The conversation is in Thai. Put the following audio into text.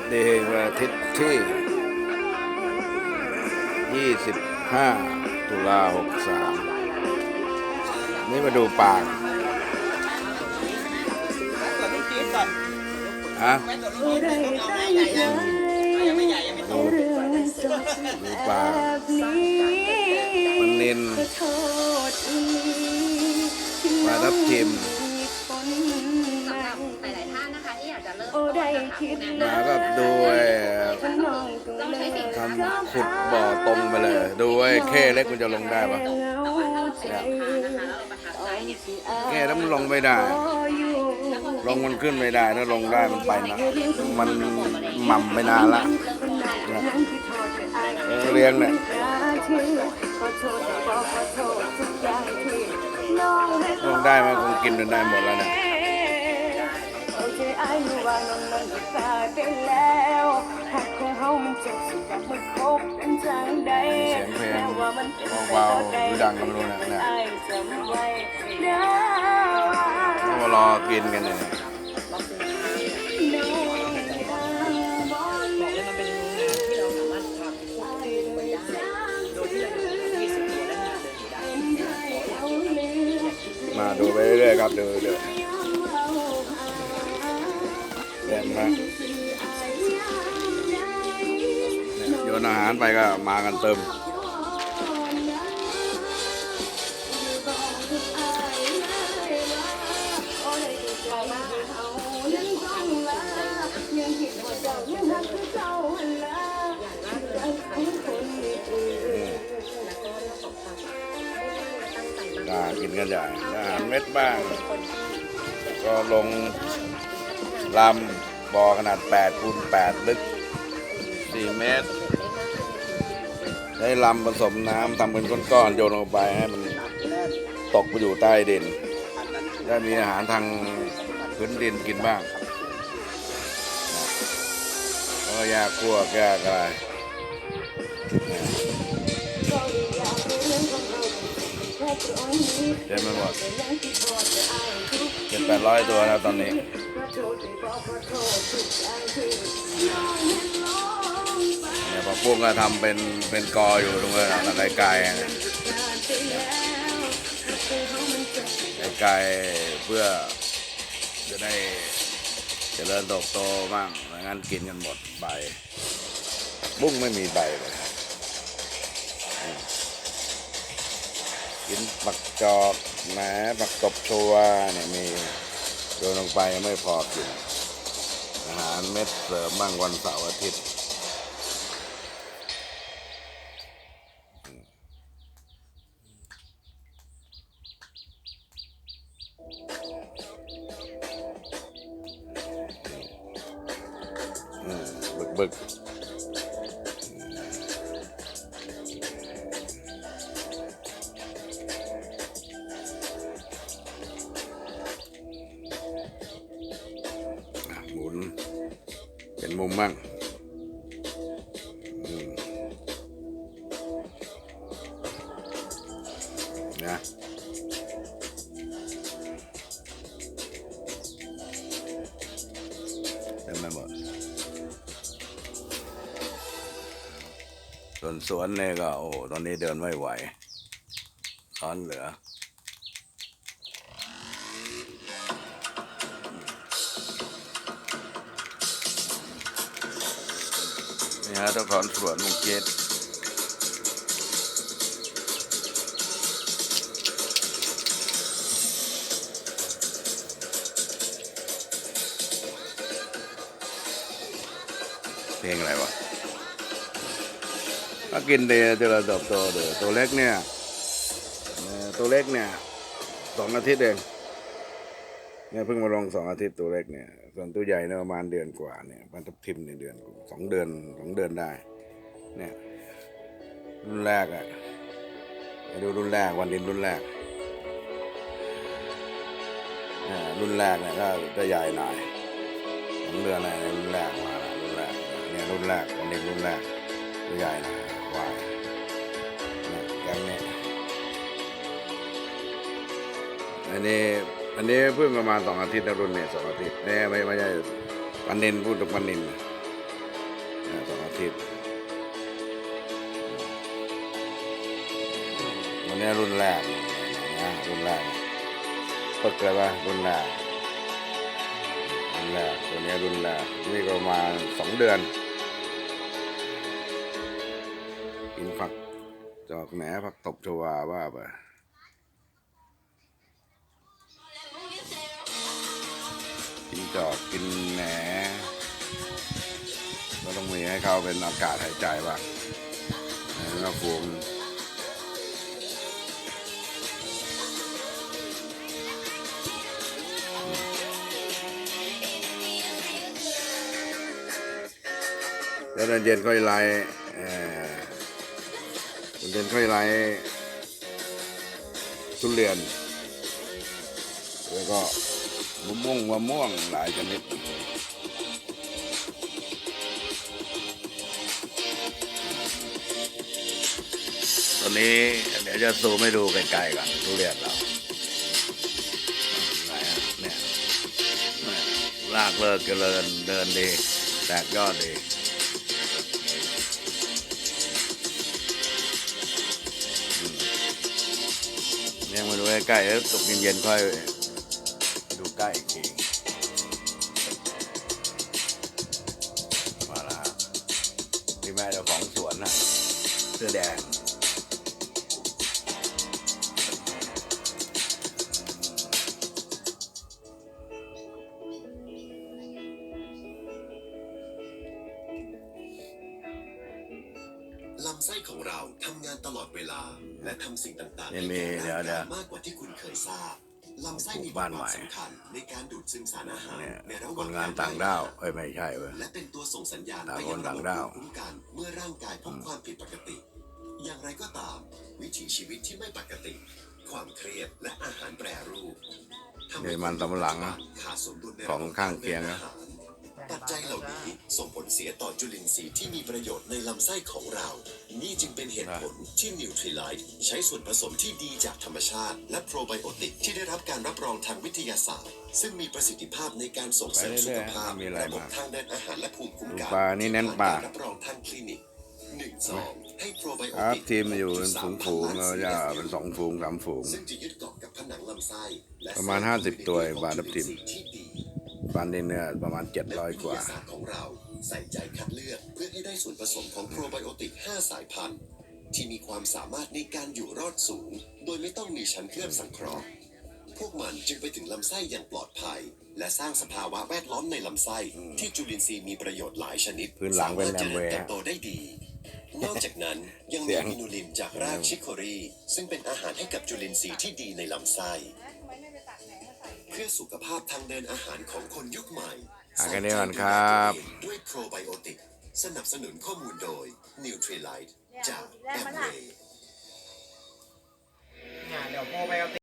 วัสดีวันอาทิตย์ที่ 25 ตุลา 63 นี่มาดูปากฮะดูดูปากมันเน้นมาทับทิม นได้นะคะคิดคุณมาแม่ก็ดูไอ้ต้องใช้สิ่งทำขุดบ่อตรงไปเลย ดูไอ้เข้เล็กมันจะลงได้ปะแต่ว่าถ้าเราใช้ราคานะคะแล้วเราประทับใจเนี่ยแค่แล้วมันลงไม่ได้ ลงมันขึ้นไม่ได้ ถ้าลงได้มันไปนะมันหม่ำไปนานละเออเลี้ยงเนี่ยลงได้มันคงกินจนได้หมดแล้วเนี่ยโอเคไอ้รู้ว่าน้องนั้นตายไปแล้วหักของเฮามันจะสิกลับมาคบกันจังใดเสียงเพลงแม้ว่ามันเป็นเบาๆหรือดังก็ไม่รู้นะเนี่ยไอ้จำไว้นะก็รอกินกันเนี่ยน้องดังบ่เลยมันเป็นงานที่เราสามารถทำควบคู่ไปได้โดยที่เราอยู่20ปีและงานเดินอยู่ได้มาดูไปเรื่อยๆครับดูเรื่อย นมาเนี่ยโยนอาหารไปก็มากันเติมกากินกันใหญ่อาหารเม็ดบ้าง ก็ลงลำ บ่อขนาด8คูณ8ลึก 4 เมตรได้ลำผสมน้ำทำเป็นก้อนๆโยนลงไปให้มันตกไปอยู่ใต้ดิน ได้มีอาหารทางพื้นดินกินบ้างก็ยาคั่วแก้อะไร เต็มไปหมดเจ็ดแปดร้อยตัวแล้วตอนนี้ เนี่ยพอปุ้งก็ทำเป็นเป็นกออยู่ตรงนั้นนะไกลๆไกลๆเพื่อจะได้เจริญเติบโตบ้างไม่งั้นกินกันหมดใบ บุ้งไม่มีใบเลย กินปักจอกแหมปักตบชัวเนี่ยมีโยนลงไปไม่พอกิน อาหารเม็ดเสริมบ้างวันเสาร์อาทิตย์บึกบึก นมุมบ้างนะเต็มไปหมดส่วนสวนเนี่ยก็โอ้ตอนนี้เดินไม่ไหวร้อนเหลือ นี่ฮะเจ้าของสวนมุงเกตเพลงอะไรวะก็กินเดีเจริญเติบโตเดียวตัวเล็กเนี่ยตัวเล็กเนี่ยสองอาทิตย์เอง เนี่ยเพิ่งมาลงสองอาทิตย์ตัวเล็กเนี่ย ส่วนตัวใหญ่เนี่ยประมาณเดือนกว่าเนี่ยมันทับทิมในเดือนสองเดือนสองเดือนได้ เนี่ยรุ่นแรกอะไปดูรุ่นแรกวันดินรุ่นแรกเนี่ยรุ่นแรกเนี่ยก็จะใหญ่หน่อยสองเดือนอะไรเนี่ยรุ่นแรกมาลุ่นแรกเนี่ยรุ่นแรกวันดินรุ่นแรกตัวใหญ่หน่อยวายเนี่ยแกงเนี่ยอันนี้ อันนี้เพิ่งประมาณสองอาทิตย์แล้วรุ่นเนี่ยสองอาทิตย์เนี่ยไม่ไม่ใช่ปันนินพูดถึงปันนินนะทิพย์วันนี้รุ่นแรกนะรุ่นแรกเพิกเลยว่ารุ่นแรกรุ่นแรกตัวนี้รุ่นแรกนี่ก็ประมาณสองเดือนกินผักจอกแหนผักตบชวาว่าไป กินจอกกินแหนก็ต้องมีให้เขาเป็นอากาศหายใจบ้างแล้วภูมิแล้วตอนเย็นค่อยไล่เอ่อตอนเย็นค่อยไล่ทุเรียน แล้วก็ มะม่วงมะม่วงหลายชนิดตอนนี้เดี๋ยวจะซูมให้ดูไกลๆก่อนทุเรียนเราไหนอะเนี่ยเนี่ยลากเลิกเจริญเดินดี แตกยอดดีอืมยังมาดูใกล้ๆแล้วตกเย็นๆค่อย ใกล้อีกทีมาแล้วที่แม่เจ้าของสวนน่ะเสื้อแดงลำไส้ของเราทำงานตลอดเวลา และทำสิ่งต่างๆนี่มีให้แก่เดี๋ยวร่างเดี๋กายวยมากกว่าที่คุณเคยทราบ ลำไส้มีบทบ้านบาใหม่ทสำคัญในการดูดซึมสารอาหารเนี่ยในระหคว่างนงานต่างด้าวเอ้ยไม่ใช่เว้ยและเป็นตัวส่งสัญญาณต่างไปคยันงระต่างบบด้าวภูมิคุ้มกันเมื่อร่างกายพบความผิดปกติ อย่างไรก็ตาม วิถีชีวิตที่ไม่ปกติ ความเครียดและอาหารแปรรูปทำให้นี่มันสำหลังขาดสมดุลในของระบบข้างเคียงนะอาหาร ปัจจัยเหล่านี้ส่งผลเสียต่อจุลินทรีย์ที่มีประโยชน์ในลำไส้ของเรา นี่จึงเป็นเหตุผลที่นิวทรีไลท์ใช้ส่วนผสมที่ดีจากธรรมชาติ และโปรไบโอติกที่ได้รับการรับรองทางวิทยาศาสตร์ ซึ่งมีประสิทธิภาพในการส่งเสริมสุขภาพไปเรื่อยๆมีอะไรระบบบ้างทางเดินอาหารและภูมิคุ้มกัดูปลานี่เน้นปลาที่ผ่การรับรองทางคลินิกหนึ่งสองให้โปรไบโอครับติกทีมอยู่เป็นฝูงฝูงเราจะเป็นสองฝูงสามฝูงซึ่งจะยึดเกาะกับผนังลำไส้และประมาณสง50ตัวของปลาทับทิมจุ ลินทรีย์ที่ดีปันนี่เนื้อประมาณเจ็ดร้อยกว่าและวิทยาศาสตร์ของเราใส่ใจคัดเลือกเพื่อให้ได้ส่วนผสมของโปรไบโอติก 5 สายพันธุ์ ที่มีความสามารถในการอยู่รอดสูง โดยไม่ต้องมีชั้นเคลือบสังเคราะห์ พวกมันจึงไปถึงลำไส้อย่างปลอดภัย และสร้างสภาวะแวดล้อมในลำไส้ที่จุลินทรีย์มีประโยชน์หลายชนิดพื้นหลังเป็นสามารถเจริญแอมเวย์ เติบโตได้ดี นอกจากนั้นยังเสีมียงอินูลินจากรากชิโครี ซึ่งเป็นอาหารให้กับจุลินทรีย์ที่ดีในลำไส้เพื่อสุขภาพทางเดินอาหารของคนยุคใหม่อะแค่นี้ก่อนครับ ด้วยโปรไบโอติกสนับสนุนข้อมูลโดย Nutrilite จากแอมเวย์ เนี่ยเดี๋ยวโปรไบโอติก